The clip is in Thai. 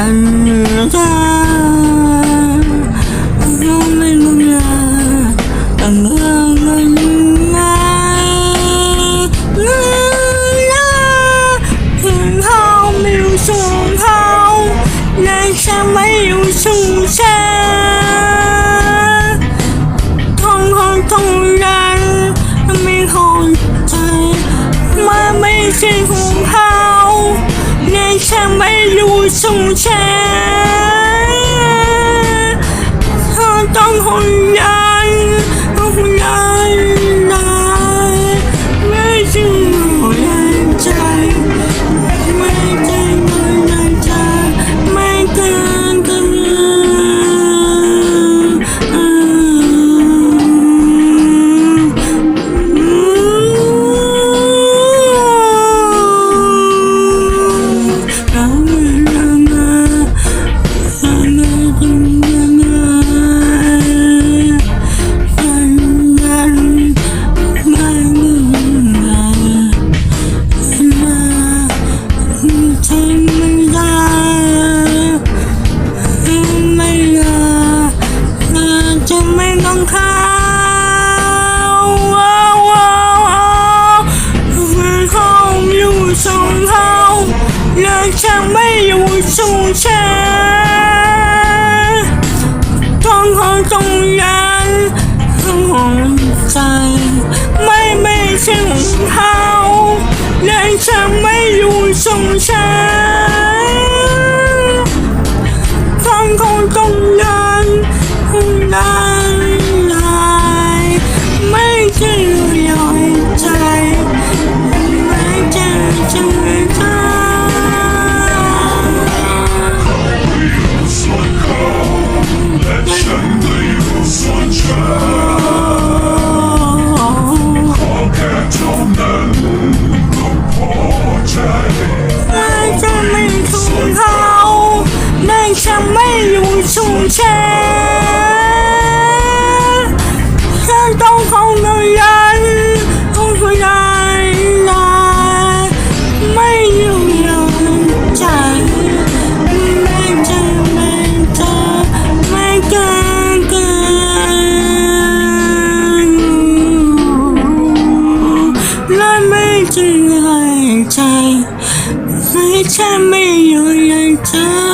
and สู่ ส่งฉันต้องขอตรงนั้นของใจ ไม่ไม่ใช่ของเขาและฉันไม่อยู่สงฉัน 才没有人走